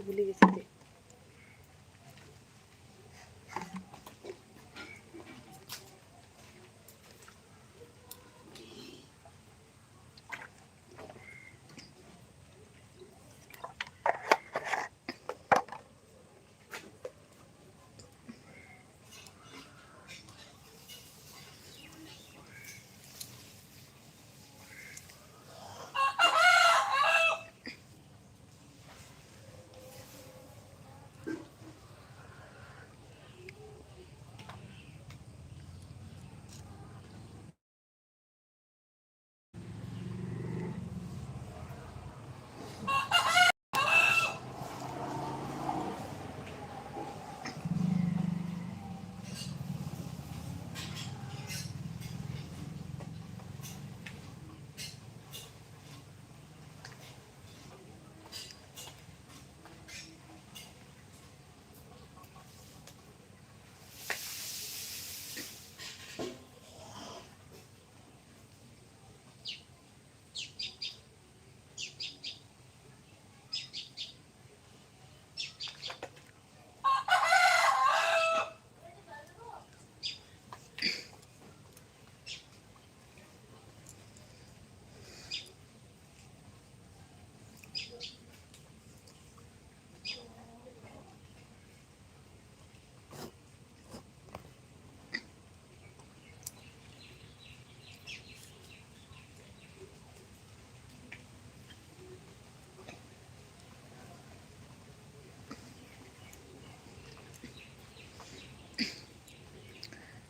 ভুলে গেছি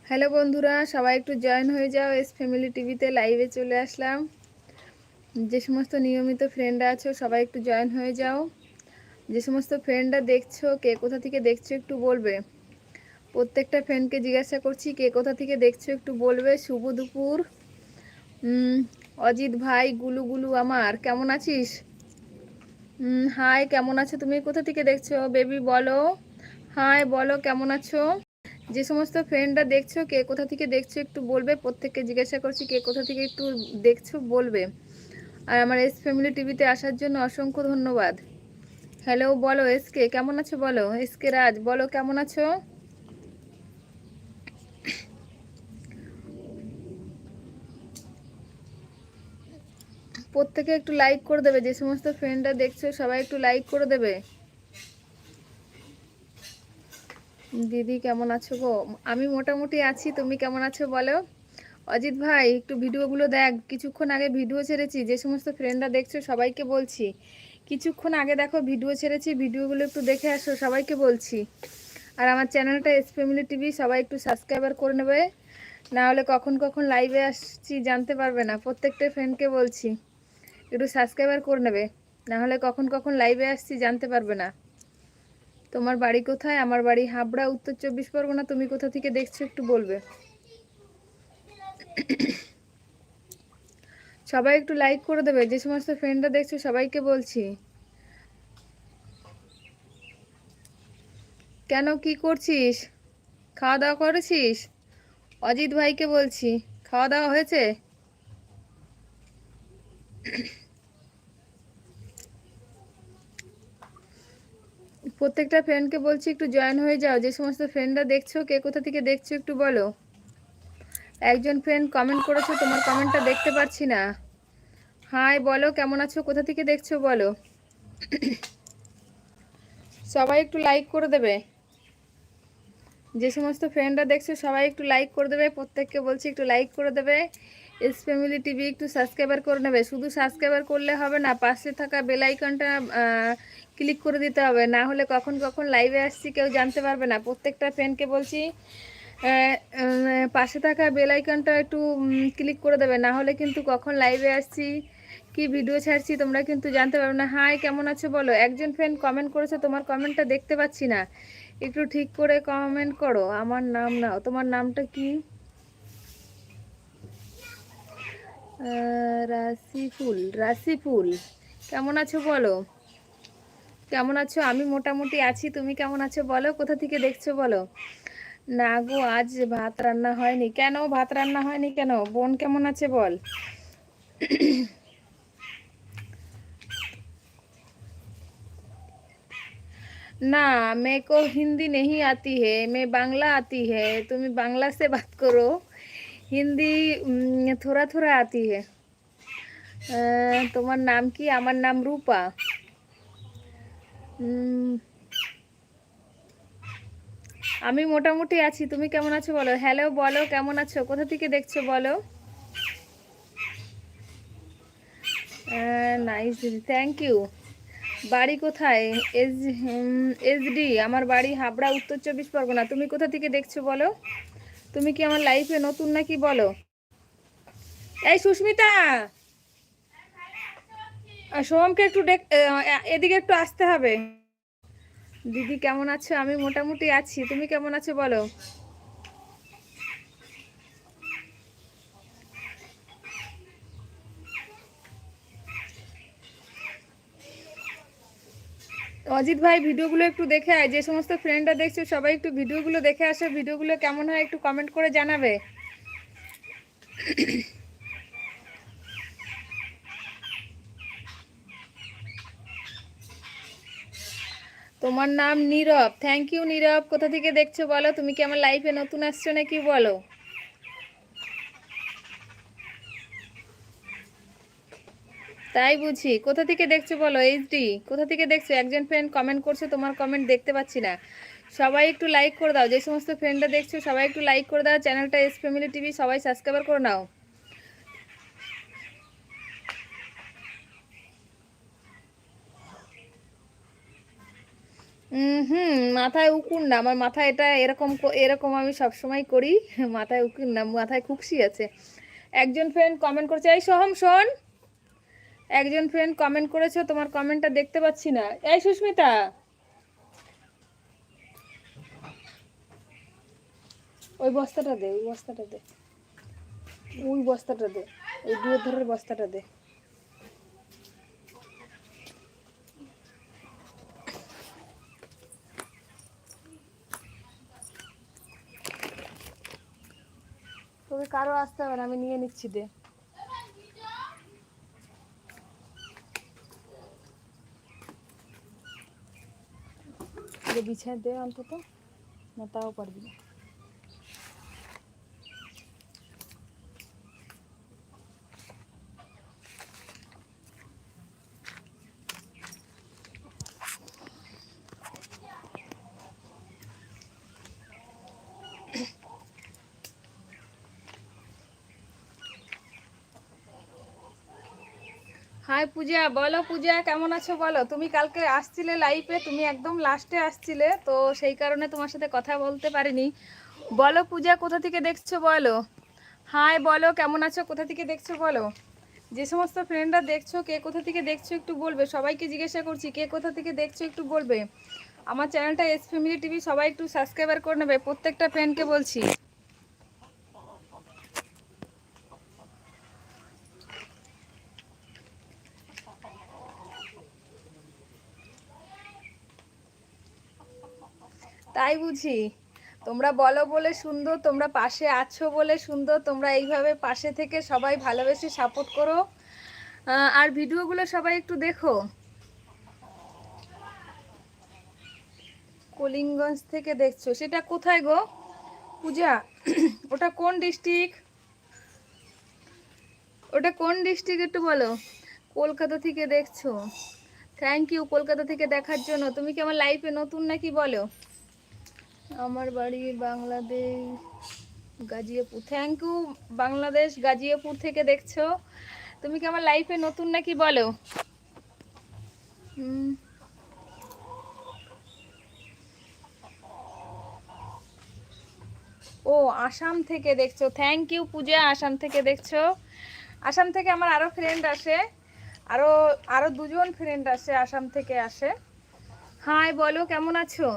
হ্যালো বন্ধুরা, সবাই একটু জয়েন হয়ে যাও। এস ফ্যামিলি টিভিতে লাইভে চলে আসলাম। যে সমস্ত নিয়মিত ফ্রেন্ডরা আছো, সবাই একটু জয়েন হয়ে যাও। যে সমস্ত ফ্রেন্ডরা দেখছ, কে কোথা থেকে দেখছ একটু বলবে। প্রত্যেকটা ফ্রেন্ডকে জিজ্ঞাসা করছি, কে কোথা থেকে দেখছ একটু বলবে। শুভ দুপুর। অজিত ভাই, গুলু গুলু আমার, কেমন আছিস? হাই কেমন আছো? তুমি কোথা থেকে দেখছ? বেবি বলো। হাই বলো, কেমন আছো? যে সমস্ত ফ্রেন্ডরা দেখছ, কে কোথা থেকে দেখছ একটু বলবে। প্রত্যেককে জিজ্ঞাসা করছি, কে কোথা থেকে একটু দেখছ বলবে। আর আমার এস ফ্যামিলি টিভিতে আসার জন্য অসংখ্য ধন্যবাদ। হ্যালো বলো এসকে কেমন আছো বলো? এসকে রাজ, বলো কেমন আছো? প্রত্যেকে একটু লাইক করে দেবে, যে সমস্ত ফ্রেন্ডরা দেখছ সবাই একটু লাইক করে দেবে। দিদি কেমন আছো গো? আমি মোটামুটি আছি, তুমি কেমন আছো বলো? অজিত ভাই, একটু ভিডিওগুলো দেখ, কিছুক্ষণ আগে ভিডিও ছেড়েছি, যে সমস্ত ফ্রেন্ডরা দেখছ সবাইকে বলছি। কিছুক্ষণ আগে দেখো ভিডিও ছেড়েছি, ভিডিওগুলো একটু দেখে আসো, সবাইকে বলছি। আর আমার চ্যানেলটা এস ফ্যামিলি টিভি সবাই একটু সাবস্ক্রাইবার করে নেবে। না হলে কখন কখন লাইভে আসছি জানতে পারবে না, প্রত্যেকটা ফ্রেন্ডকে বলছি। একটু সাবস্ক্রাইবার করে নেবে, না হলে কখন কখন লাইভে আসছি জানতে পারবে না। তোমার বাড়ি কোথায়? আমার বাড়ি হাবড়া, উত্তর চব্বিশ পরগনা। তুমি কোথা থেকে দেখছ একটু বলবে? সবাই একটু লাইক করে দেবে। যে সমস্ত ফ্রেন্ডরা দেখছ, সবাইকে বলছি। কেন, কি করছিস? খাওয়া দাওয়া করেছিস? অজিত ভাইকে বলছি। খাওয়া দাওয়া হয়েছে? প্রত্যেকটা ফ্রেন্ডকে বলছি একটু জয়েন হয়ে যাও। যে সমস্ত ফ্রেন্ডরা দেখছ, কে কোথা থেকে দেখছ একটু বলো। একজন ফ্রেন্ড কমেন্ট করেছ, তোমার কমেন্টটা দেখতে পাচ্ছি না। হাই বলো, কেমন আছো, কোথা থেকে দেখছ বলো। সবাই একটু লাইক করে দেবে। যে সমস্ত ফ্রেন্ডরা দেখছ, সবাই একটু লাইক করে দেবে। প্রত্যেককে বলছি একটু লাইক করে দেবে। এস ফ্যামিলি টিভি একটু সাবস্ক্রাইবার করে নেবে। শুধু সাবস্ক্রাইবার করলে হবে না, পাশে থাকা বেল আইকনটা ক্লিক করে দিতে হবে। না হলে কখন কখন লাইভে আসছি কেউ জানতে পারবে না। প্রত্যেকটা ফ্রেন্ডকে বলছি পাশে থাকা বেল আইকনটা একটু ক্লিক করে দেবে। না হলে কিন্তু কখন লাইভে আসছি, কি ভিডিও ছাড়ছি, তোমরা কিন্তু জানতে পারবে না। হাই কেমন আছো বলো? একজন ফ্রেন্ড কমেন্ট করেছ, তোমার কমেন্টটা দেখতে পাচ্ছি না। একটু ঠিক করে কমেন্ট করো। আমার নাম নাও। তোমার নামটা কি? রাশিফুল রাশিফুল, কেমন আছো বলো? কেমন আছো? আমি মোটামুটি আছি, তুমি কেমন আছো বলো? কোথা থেকে দেখছ বলো? না গো, আজ ভাত রান্না হয়নি। কেন? ভাত রান্না হয়নি কেন? বোন কেমন আছে বল? না, মেয়ে কো হিন্দি নেই আতি হে, মেয়ে বাংলা আতি হে। তুমি বাংলা সে বাত করো। থোড়া থোড়া আতি হে। আহ, তোমার নাম কি? আমার নাম রূপা। আমি মোটামুটি আছি। তুমি কেমন আছো বলো? হ্যালো বলো কেমন আছো? কোথা থেকে দেখছ বলো? নাইস দিদি থ্যাংক ইউ বাড়ি কোথায়? এস এসডি আমার বাড়ি হাবড়া উত্তর চব্বিশ পরগনা। তুমি কোথা থেকে দেখছ বলো? তুমি কি আমার লাইফে নতুন নাকি বলো? এই সুস্মিতা! সোমকে সোহমকে একটু এদিকে একটু আসতে হবে। দিদি কেমন আছো? আমি মোটামুটি আছি। তুমি কেমন আছো বলো? অজিত ভাই, ভিডিওগুলো একটু দেখে আয়। যে সমস্ত ফ্রেন্ডরা দেখছ, সবাই একটু ভিডিওগুলো দেখে আসো। ভিডিওগুলো কেমন হয় একটু কমেন্ট করে জানাবে। তোমার নাম নীরব। থ্যাংক ইউ নীরব। কোথা থেকে দেখছ বলো? তুমি কি আমার লাইফে নতুন আসছো নাকি বলো? তাই বুঝি। কোথা থেকে দেখছ বলো এইচডি কোথা থেকে দেখছ? একজন ফ্রেন্ড কমেন্ট করছে, তোমার কমেন্ট দেখতে পাচ্ছি না। সবাই একটু লাইক করে দাও। যে সমস্ত ফ্রেন্ডরা দেখছ, সবাই একটু লাইক করে দাও। চ্যানেলটা এস ফ্যামিলি টিভি সবাই সাবস্ক্রাইবার করে নাও। হুম, মাথায় উকুন না। আমার মাথায় এটা এরকম এরকম আমি সবসময় করি। মাথায় উকুন না, মাথায় খুকসি আছে। একজন ফ্রেন্ড কমেন্ট করছে, এই সোহম, শোন। একজন ফ্রেন্ড কমেন্ট করেছ, তোমার কমেন্টটা দেখতে পাচ্ছি না। এই সুস্মিতা! ওই বস্তাটা দে, ওই বস্তাটা দে। ওই বস্তাটা দে, ওই দুয়ের ধরের বস্তাটা দে। তোকে কারও আসতে হবে না, আমি নিয়ে নিচ্ছি, দে। যে বিছায় দে অন্তত না তাও পারবি না। হাই পূজা, বলো পূজা, কেমন আছো বলো? তুমি কালকে আসছিলে লাইভে তুমি একদম লাস্টে আসছিলে, তো সেই কারণে তোমার সাথে কথা বলতে পারিনি। বলো পূজা, কোথা থেকে দেখছ বলো? হাই, বলো, কেমন আছো? কোথা থেকে দেখছ বলো? যে সমস্ত ফ্রেন্ডরা দেখছ, কে কোথা থেকে দেখছ একটু বলবে। সবাইকে জিজ্ঞাসা করছি, কে কোথা থেকে দেখছ একটু বলবে। আমার চ্যানেলটা এস ফ্যামিলি টিভি সবাই একটু সাবস্ক্রাইবার করে নেবে, প্রত্যেকটা ফ্রেন্ডকে বলছি। তাই বুঝি। তোমরা বলো বলে সুন্দর, তোমরা পাশে আছো বলে সুন্দর, তোমরা এইভাবে পাশে থেকে সবাই ভালোবেসে সাপোর্ট করো। আর ভিডিওগুলো সবাই একটু দেখো। কলিঙ্গঞ্জ থেকে দেখছ। সেটা কোথায় গো? পূজা, ওটা কোন ডিস্ট্রিক্ট ওটা কোন ডিস্ট্রিক্ট একটু বলো? কলকাতা থেকে দেখছ। থ্যাংক ইউ কলকাতা থেকে দেখার জন্য। তুমি কি আমার লাইফে নতুন নাকি বলো? আমার বাড়ি বাংলাদেশ গাজিয়াপুর। থ্যাংক ইউ বাংলাদেশ গাজিয়াপুর থেকে দেখছ। তুমি কি আমার লাইফে নতুন নাকি বলো। ও, আসাম থেকে দেখছ। থ্যাংক ইউ পূজা, আসাম থেকে দেখছ। আসাম থেকে আমার আরও ফ্রেন্ড আসে। আরও আরও দুজন ফ্রেন্ড আসে, আসাম থেকে আসে। হাই বলো, কেমন আছো?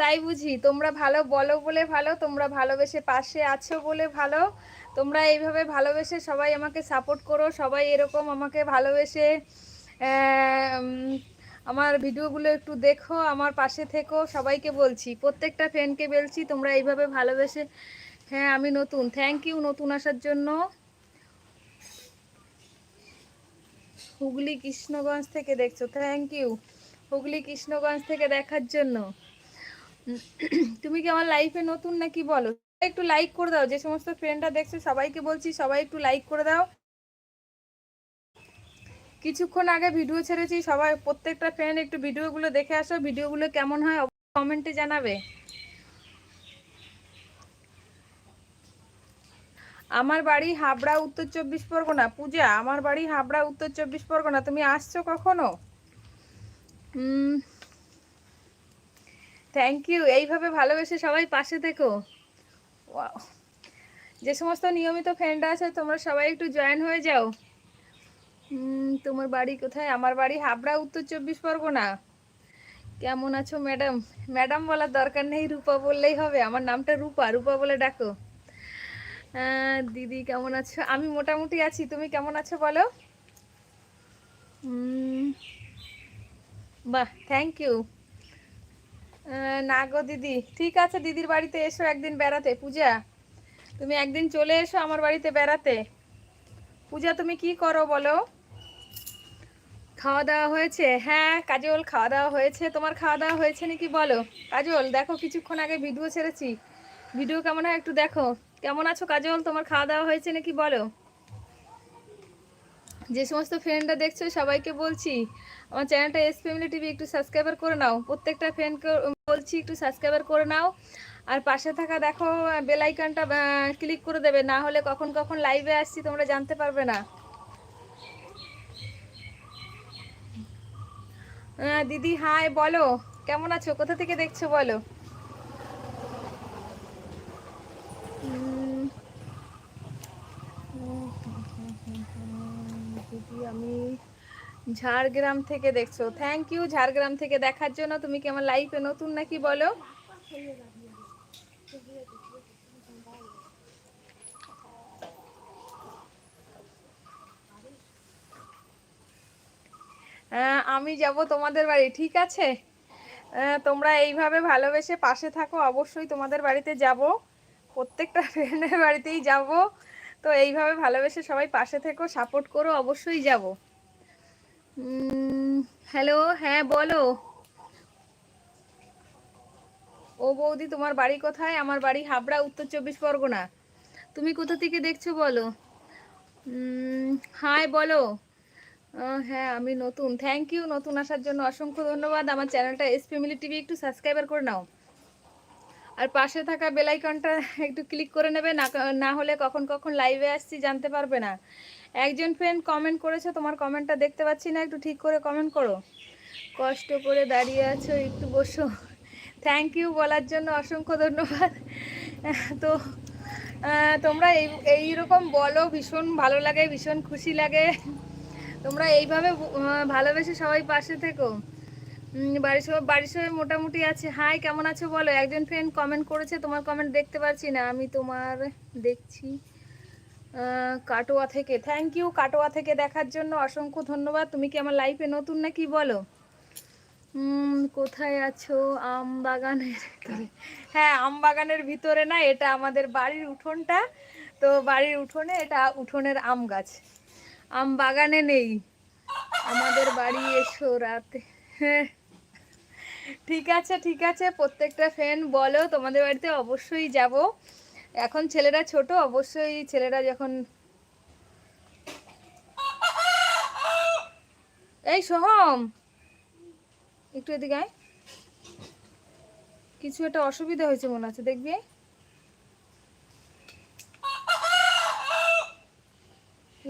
তাই বুঝি। তোমরা ভালো বলো বলে ভালো, তোমরা ভালোবেসে পাশে আছো বলে ভালো। তোমরা এইভাবে ভালোবেসে সবাই আমাকে সাপোর্ট করো, সবাই এরকম আমাকে ভালোবেসে আমার ভিডিওগুলো একটু দেখো, আমার পাশে থেকো, সবাইকে বলছি। প্রত্যেকটা ফ্রেন্ডকে বলছি, তোমরা এইভাবে ভালোবেসে হ্যাঁ আমি নতুন। থ্যাংক ইউ নতুন আসার জন্য। হুগলি কৃষ্ণগঞ্জ থেকে দেখছ। থ্যাংক ইউ হুগলি কৃষ্ণগঞ্জ থেকে দেখার জন্য। তুমি কি আমার লাইফে নতুন নাকি বলো? একটু লাইক করে দাও, যে সমস্ত ফ্রেন্ডরা দেখছে সবাইকে বলছি সবাই একটু লাইক করে দাও। কিছুক্ষণ আগে ভিডিও ছেড়েছি, সবাই প্রত্যেকটা ফ্রেন্ড একটু ভিডিওগুলো দেখে আসো ভিডিওগুলো কেমন হয় কমেন্টে জানাবে। আমার বাড়ি হাবড়া, উত্তর চব্বিশ পরগনা। পূজা, আমার বাড়ি হাবড়া, উত্তর চব্বিশ পরগনা। তুমি আসছো কখনো? থ্যাংক ইউ এইভাবে ভালোবেসে সবাই পাশে থেকো. যে সমস্ত নিয়মিত ফ্রেন্ড আছে, তোমরা সবাই একটু জয়েন হয়ে যাও। তোমার বাড়ি কোথায়? আমার বাড়ি হাবড়া, উত্তর চব্বিশ পরগনা। কেমন আছো ম্যাডাম ম্যাডাম বলার দরকার নেই, রূপা বললেই হবে। আমার নামটা রূপা রূপা বলে ডাকো। দিদি কেমন আছো? আমি মোটামুটি আছি। তুমি কেমন আছো বলো? বাহ থ্যাংক ইউ না গো দিদি। ঠিক আছে, দিদির বাড়িতে এসো একদিন বেড়াতে। পূজা, তুমি একদিন চলে এসো আমার বাড়িতে বেড়াতে। পূজা, তুমি কি করো বলো? খাওয়া দাওয়া হয়েছে? হ্যাঁ কাজল, খাওয়া দাওয়া হয়েছে। তোমার খাওয়া দাওয়া হয়েছে নাকি বলো? কাজল, দেখো, কিছুক্ষণ আগে ভিডিও ছেড়েছি। ভিডিও কেমন হয় একটু দেখো। কেমন আছো কাজল? তোমার খাওয়া দাওয়া হয়েছে নাকি বলো? যে সমস্ত ফ্রেন্ডরা দেখছ, সবাইকে বলছি, আমার চ্যানেলটা এস ফ্যামিলি টিভি একটু সাবস্ক্রাইবার করে নাও। প্রত্যেকটা ফ্রেন্ডকে বলছি, একটু সাবস্ক্রাইবার করে নাও। আর পাশে থাকা দেখো বেলাইকানটা ক্লিক করে দেবে। না হলে কখন কখন লাইভে আসছি, তোমরা জানতে পারবে না। দিদি হাই বলো। কেমন আছো? কোথা থেকে দেখছ, বলো উম, দিদি আমি ঝাড়গ্রাম থেকে দেখছ। থ্যাংক ইউ ঝাড়গ্রাম থেকে দেখার জন্য। তুমি কি আমার লাইফে নতুন নাকি বলো? আমি যাব তোমাদের বাড়ি, ঠিক আছে? তোমরা এইভাবে ভালোবেসে পাশে থাকো, অবশ্যই তোমাদের বাড়িতে যাব। প্রত্যেকটা ফ্রেন্ডের বাড়িতেই যাব। তো এইভাবে ভালোবেসে সবাই পাশে থেকো সাপোর্ট করো, অবশ্যই যাব। হ্যালো হ্যাঁ বলো। ও বৌদি, তোমার বাড়ি কোথায়? আমার বাড়ি হাবড়া, উত্তর চব্বিশ পরগনা। তুমি কোথা থেকে দেখছ, বলো? হাই বলো। হ্যাঁ আমি নতুন। থ্যাংক ইউ নতুন আসার জন্য অসংখ্য ধন্যবাদ। আমার চ্যানেলটা এস ফ্যামিলি টিভি একটু সাবস্ক্রাইবার করে নাও। আর পাশে থাকা বেল আইকনটা একটু ক্লিক করে নেবে, না না হলে কখন কখন লাইভে আসছি জানতে পারবে না। একজন ফ্রেন্ড কমেন্ট করেছে, তোমার কমেন্টটা দেখতে পাচ্ছি না, একটু ঠিক করে কমেন্ট করো। কষ্ট করে দাঁড়িয়ে আছো, একটু বসো। থ্যাংক ইউ বলার জন্য অসংখ্য ধন্যবাদ। তো তোমরা এই, এইরকম বলো, ভীষণ ভালো লাগে, ভীষণ খুশি লাগে। তোমরা এইভাবে ভালোবেসে সবাই পাশে থেকো। বাড়ির সবাই বাড়ির সবাই মোটামুটি আছে। হাই কেমন আছো বলো? একজন ফ্রেন্ড কমেন্ট করেছে, তোমার কমেন্ট দেখতে পাচ্ছি না। আমি তোমার দেখছি কাটোয়া থেকে। থ্যাংক ইউ কাটোয়া থেকে দেখার জন্য। অসংখ্য ধন্যবাদ। তুমি কি আমার লাইফে নতুন নাকি বলো? কোথায় আছো? আম বাগানের হ্যাঁ আম বাগানের ভিতরে না, এটা আমাদের বাড়ির উঠোনটা। তো বাড়ির উঠোনে এটা উঠোনের আম গাছ। আম বাগানে নেই। আমাদের বাড়ি এসো রাতে। হ্যাঁ। ঠিক আছে ঠিক আছে, প্রত্যেকটা ফ্রেন্ড বলো, তোমাদের বাড়িতে অবশ্যই যাব। এখন ছেলেরা ছোট, অবশ্যই ছেলেরা যখন এই সোহম, একটু এদিকে আয়। কিছু একটা অসুবিধা হয়েছে মনে আছে দেখবি?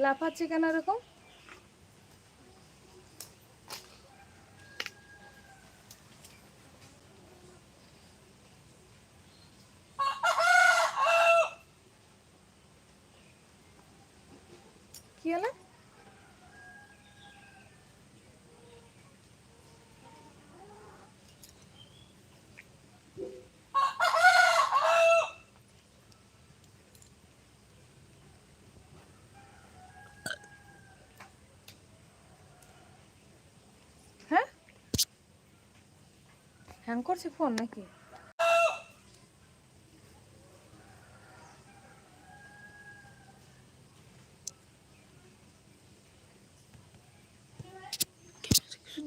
লাফাচ্ছে কেন এরকম? হ্যাং করছে ফোন নাকি?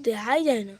দেখাই যায় না।